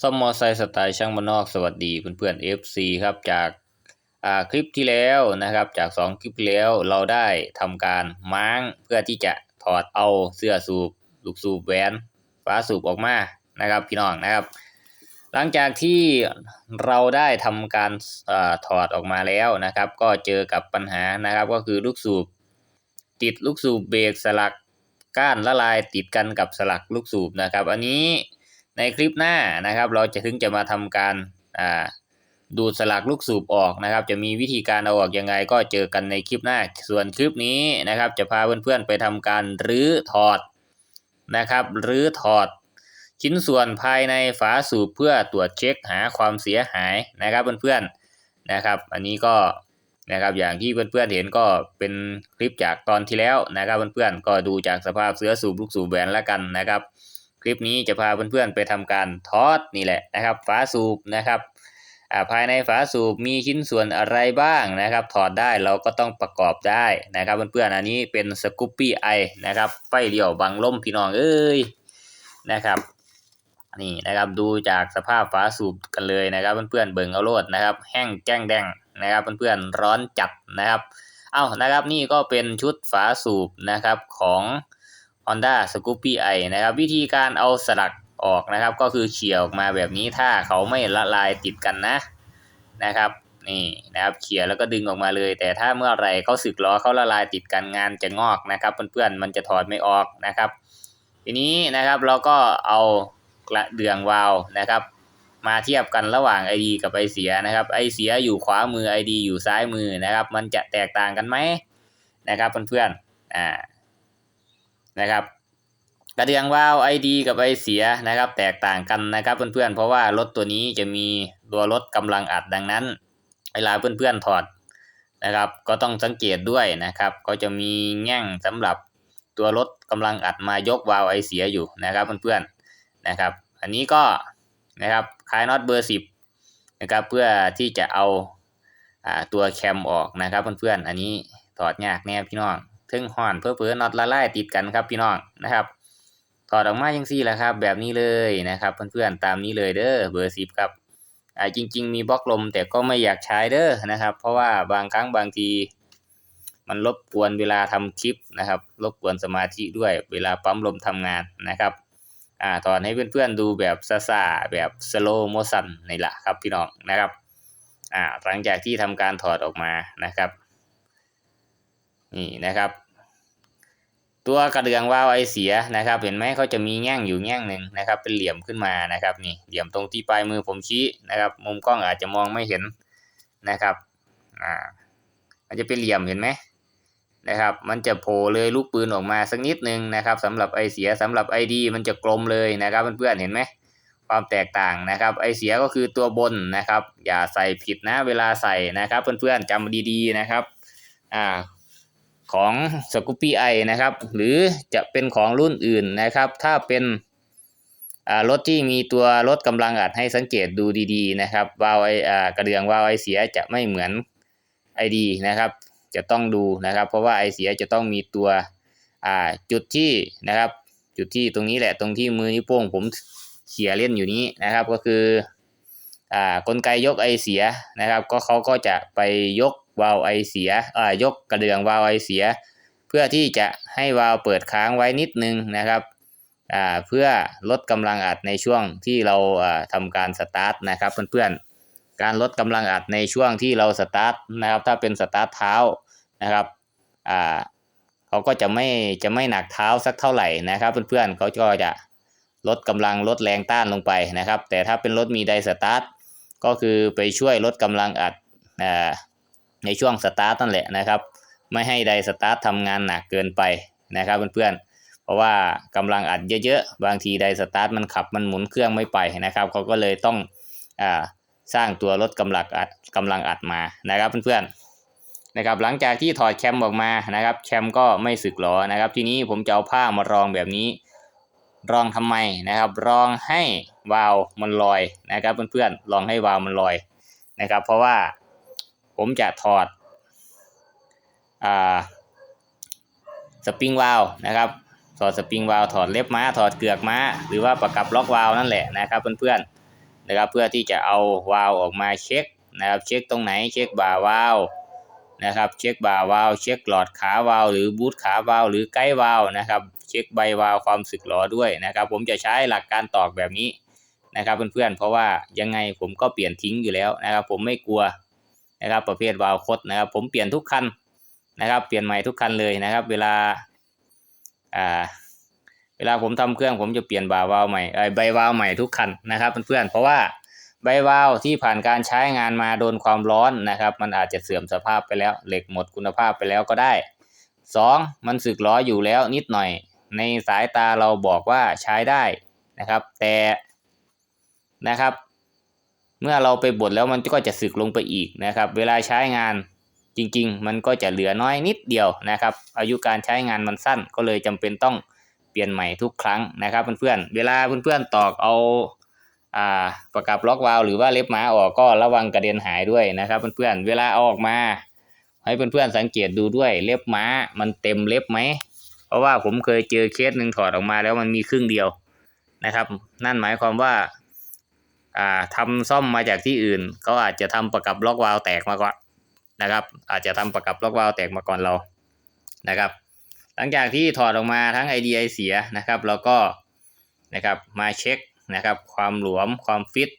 ซ่อมมอไซค์สไตล์ช่างบ้านอกสวัสดีเพื่อนๆ FC ครับจากาคลิปที่แล้วนะครับ จาก 2 คลิปที่แล้วเราได้ทำการม้างเพื่อที่จะถอดเอาเสื้อสูบลูกสูบแหวนฝาสูบออกมานะครับพี่น้องนะครับ หลังจากที่เราได้ทำการอาถอดออกมาแล้วนะครับ ก็เจอกับปัญหานะครับก็คือลูกสูบติดลูกสูบเบรกสลักก้านละลายติดกันกับสลักลูกสูบนะครับ อันนี้ ในคลิปหน้านะครับ เราจะถึงจะมาทำการดูดสลักลูกสูบออกนะครับ จะมีวิธีการเอาออกยังไงก็เจอกันในคลิปหน้า ส่วนคลิปนี้นะครับ จะพาเพื่อนๆไปทำการรื้อถอดนะครับรื้อถอด ชิ้นส่วนภายในฝาสูบเพื่อตรวจเช็คหาความเสียหายนะครับเพื่อนๆนะครับ อันนี้ก็นะครับอย่างที่เพื่อนๆเห็นก็เป็นคลิปจากตอนที่แล้วนะครับเพื่อนๆก็ดูจากสภาพเสื้อสูบลูกสูบแบนแล้วกันนะครับ คลิปนี้จะพาเพื่อนๆไปทำการทอดนี่แหละนะครับฝาสูบนะครับภายในฝาสูบมีชิ้นส่วนอะไรบ้างนะครับ ถอดได้เราก็ต้องประกอบได้นะครับเพื่อนๆอันนี้เป็นสกูปปี้ไอนะครับไฟเดี่ยวบังลมพี่น้องเอ้ยนะครับนี่นะครับดูจากสภาพฝาสูบกันเลยนะครับเพื่อนๆเบิ่งเอาโลดนะครับ แห้งแจ้งแดงนะครับเพื่อนๆร้อนจัดนะครับ เอานะครับนี่ก็เป็นชุดฝาสูบนะครับของ Honda Scoopy i นะครับวิธีการเอาสลักออกนะครับ ก็คือเขี่ยออกมาแบบนี้ถ้าเขาไม่ละลายติดกันนะนะครับนี่นะครับเขี่ยแล้วก็ดึงออกมาเลย แต่ถ้าเมื่อไรเขาสึกล้อเขาละลายติดกันงานจะงอกนะครับ เพื่อนๆมันจะถอดไม่ออกนะครับ ทีนี้นะครับเราก็เอากระเดื่องวาลนะครับ มาเทียบกันระหว่าง ID กับไอเสียนะครับไอเสียอยู่ขวามือ ID อยู่ซ้ายมือนะครับ มันจะแตกต่างกันไหมนะครับเพื่อนๆอ่า นะครับกระเดื่องวาล์ว ID กับไอเสียนะครับ แตกต่างกันนะครับเพื่อนๆ เพราะว่ารถตัวนี้จะมีตัวรถกำลังอัดดังนั้น เวลาเพื่อนๆถอดนะครับ ก็ต้องสังเกตด้วยนะครับ ก็จะมีแง่งสำหรับตัวรถกำลังอัดมายกวาล์วไอเสียอยู่นะครับเพื่อนๆนะครับ อันนี้ก็นะครับคลายน็อตเบอร์สิบนะครับเพื่อที่จะเอาอ่าตัวแคมออกนะครับเพื่อนๆ อันนี้ถอดยากแน่พี่น้อง ทึ่งห่อนเพื่อเพื่อน็อตละลายติดกันครับพี่น้องนะครับถอดออกมาจังซี่แหละครับ แบบนี้เลยนะครับ เพื่อนๆตามนี้เลยเด้อเบอร์สิบครับอ่าจริง ๆ มีบล็อกลมแต่ก็ไม่อยากใช้เด้อนะครับ เพราะว่าบางครั้งบางที มันรบกวนเวลาทำคลิปนะครับรบกวนสมาธิด้วยเวลาปั๊มลมทำงานนะครับอ่าถอดให้เพื่อนๆดูแบบซาๆแบบสโลโมชันนี่แหละครับพี่น้องนะครับอ่าหลังจากที่ทำการถอดออกมานะครับนี่นะครับ ตัวกระเดื่องวาวไอเสียนะครับ เห็นไหมเขาจะมีแง่งอยู่แง่งหนึ่งนะครับ เป็นเหลี่ยมขึ้นมานะครับนี่เหลี่ยมตรงที่ปลายมือผมชี้นะครับ มุมกล้องอาจจะมองไม่เห็นนะครับอ่ามันจะเป็นเหลี่ยมเห็นไหมนะครับ มันจะโผล่เลยลูกปืนออกมาสักนิดนึงนะครับสำหรับไอเสียสำหรับไอดีมันจะกลมเลยนะครับเพื่อนๆเห็นไหมความแตกต่างนะครับ ไอเสียก็คือตัวบนนะครับ อย่าใส่ผิดนะเวลาใส่นะครับ เพื่อนๆจำดีๆนะครับ อ่า ของสกูปปี้ไอนะครับ หรือจะเป็นของรุ่นอื่นนะครับ ถ้าเป็นรถที่มีตัวรถกำลังอัดให้สังเกตดูดีๆนะครับวาล์วไอกระเดื่องวาล์วไอเสียจะไม่เหมือนไอดีนะครับ จะต้องดูนะครับ เพราะว่าไอเสียจะต้องมีตัวจุดที่นะครับ จุดที่ตรงนี้แหละตรงที่มือนิ้วโป้งผมเขี่ยเล่นอยู่นี้นะครับก็คืออกลไกยกไอเสียนะครับ ก็เขาก็จะไปยก วาล์วไอเสียยกกระเดื่องวาล์วไอเสีย เพื่อที่จะให้วาล์วเปิดค้างไว้นิดนึงนะครับเพื่อลดกำลังอัดในช่วงที่เราอ่าทำการสตาร์ทนะครับเพื่อนๆการลดกำลังอัดในช่วงที่เราสตาร์ทนะครับถ้าเป็นสตาร์ทเท้านะครับเขาก็จะไม่จะไม่หนักเท้าสักเท่าไหร่นะครับเพื่อนๆเขาก็จะลดกำลังลดแรงต้านลงไปนะครับ แต่ถ้าเป็นรถมีไดสตาร์ทก็คือไปช่วยลดกำลังอัดอ ในช่วงสตาร์ทนั่นแหละนะครับ ไม่ให้ไดสตาร์ททำงานหนักเกินไปนะครับเพื่อนๆเพราะว่ากำลังอัดเยอะๆ บางทีไดสตาร์ทมันขับมันหมุนเครื่องไม่ไปนะครับเขาก็เลยต้องอ่าสร้างตัวลดกำลังอัดกำลังอัดมานะครับเพื่อนๆนะครับหลังจากที่ถอดแคมออกมานะครับแคมก็ไม่สึกหรอนะครับ ทีนี้ผมจะเอาผ้ามารองแบบนี้ รองทำไมนะครับ รองให้วาล์วมันลอยนะครับเพื่อนๆลองให้วาล์วมันลอยนะครับ เพราะว่า ผมจะถอดอสปริงวาลนะครับ ถอดสปริงวาลถอดเล็บม้า ถอดเกือกม้า หรือว่าประกับล็อกวาลนั่นแหละนะครับเพื่อนนะครับเพื่อที่จะเอาวาลออกมาเช็คนะครับเช็คตรงไหนเช็คบ่าวาลนะครับเช็คบ่าวาลเช็คหลอดขาวาลหรือบูทขาวาลหรือไกด์วาลนะครับเช็คใบวาลความสึกหรอด้วยนะครับผมจะใช้หลักการตอกแบบนี้นะครับเพื่อนๆเพราะว่ายังไงผมก็เปลี่ยนทิ้งอยู่แล้วนะครับผมไม่กลัว นะครับ ประเภทวาล์วคดนะครับ ผมเปลี่ยนทุกคันนะครับ เปลี่ยนใหม่ทุกคันเลยนะครับ เวลาอ่าเวลาผมทำเครื่องผมจะเปลี่ยนบ่าวาล์วใหม่เอ้ยใบวาล์วใหม่ทุกคันนะครับเพื่อนๆเพราะว่าใบวาล์วที่ผ่านการใช้งานมาโดนความร้อนนะครับ มันอาจจะเสื่อมสภาพไปแล้ว เหล็กหมดคุณภาพไปแล้วก็ได้สองมันสึกล้ออยู่แล้วนิดหน่อย ในสายตาเราบอกว่าใช้ได้นะครับ แต่นะครับ เมื่อเราไปบดแล้วมันก็จะสึกลงไปอีกนะครับ เวลาใช้งานจริง ๆ มันก็จะเหลือน้อยนิดเดียวนะครับ อายุการใช้งานมันสั้นก็เลยจำเป็นต้องเปลี่ยนใหม่ทุกครั้งนะครับเพื่อนๆ เวลาเพื่อนๆตอกเอาอ่าประกับล็อกวาล์วหรือว่าเล็บม้าออกก็ระวังกระเด็นหายด้วยนะครับเพื่อนๆ เวลาออกมา ให้เพื่อนๆสังเกตดูด้วยเล็บม้ามันเต็มเล็บไหม เพราะว่าผมเคยเจอเคสหนึ่งถอดออกมาแล้วมันมีครึ่งเดียวนะครับ นั่นหมายความว่า อ่าทำซ่อมมาจากที่อื่นเขาอาจจะทำประกับล็อกวาล์วแตกมาก่อนนะครับ อาจจะทำประกับล็อกวาล์วแตกมาก่อนเรานะครับ หลังจากที่ถอดออกมาทั้ง IDI เสียนะครับ แล้วก็นะครับมาเช็คนะครับความหลวมความฟิต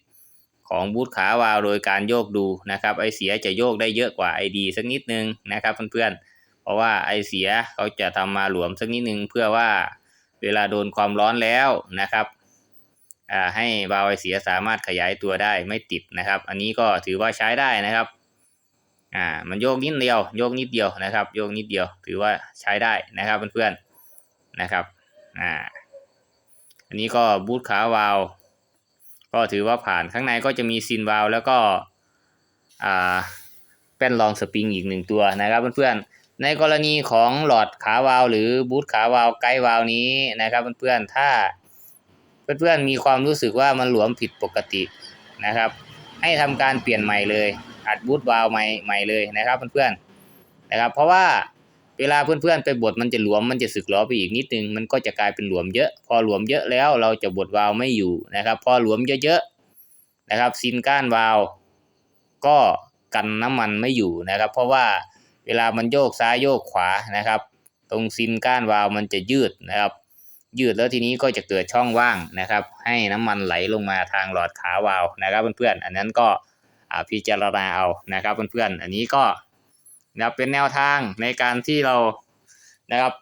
ของบูทขาวาล์วโดยการโยกดูนะครับไอเสียจะโยกได้เยอะกว่า ID สักนิดนึงนะครับเพื่อนๆเพราะว่าไอเสียเขาจะทำมาหลวมสักนิดนึงเพื่อว่าเวลาโดนความร้อนแล้วนะครับ ให้วาล์วไอเสียสามารถขยายตัวได้ไม่ติดนะครับ อันนี้ก็ถือว่าใช้ได้นะครับอ่ามันโยกนิดเดียวโยกนิดเดียวนะครับ โยกนิดเดียวถือว่าใช้ได้นะครับเพื่อนๆนะครับอ่าอันนี้ก็บูทขาวาล์วก็ถือว่าผ่านข้างในก็จะมีซินวาล์วแล้วก็อ่าแป้นรองสปริงอีกหนึ่งตัวนะครับเพื่อนๆในกรณีของหลอดขาวาวหรือบูทขาวาวไกด์วาวนี้นะครับเพื่อนๆถ้า เพื่อนๆมีความรู้สึกว่ามันหลวมผิดปกตินะครับ ให้ทำการเปลี่ยนใหม่เลย อัดบูทวาล์วใหม่ใหม่เลยนะครับเพื่อนๆนะครับ เพราะว่าเวลาเพื่อนๆไปบดมันจะหลวมมันจะสึกล้อไปอีกนิดนึง มันก็จะกลายเป็นหลวมเยอะ พอหลวมเยอะแล้วเราจะบดวาล์วไม่อยู่นะครับ พอหลวมเยอะๆนะครับซินก้านวาล์วก็กันน้ำมันไม่อยู่นะครับ เพราะว่าเวลามันโยกซ้ายโยกขวานะครับ ตรงซินก้านวาล์วมันจะยืดนะครับ ยืดแล้วทีนี้ก็จะเกิดช่องว่างนะครับ ให้น้ำมันไหลลงมาทางหลอดขาวาล์วนะครับเพื่อนๆอันนั้นก็อ่าพิจารณาเอานะครับเพื่อนๆอันนี้ก็นะเป็นแนวทางในการที่เรานะครับ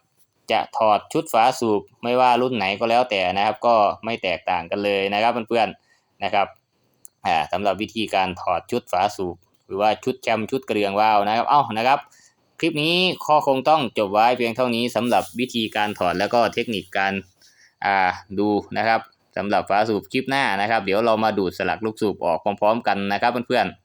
จะถอดชุดฝาสูบไม่ว่ารุ่นไหนก็แล้วแต่นะครับ ก็ไม่แตกต่างกันเลยนะครับเพื่อนๆนะครับอ่าสำหรับวิธีการถอดชุดฝาสูบ หรือว่าชุดแชมชุดกระเดื่องวาล์วนะครับ เอ้านะครับ ลิปนี้ข้อคงต้องจบไว้เพียงเท่านี้สำหรับวิธีการถอดแล้วก็เทคนิคการอ่าดูนะครับสำหรับฟ้าสูบคลิปหน้านะครับ เดี๋ยวเรามาดูดสลักลูกสูบออกพร้อมๆกันนะครับเพื่อนๆ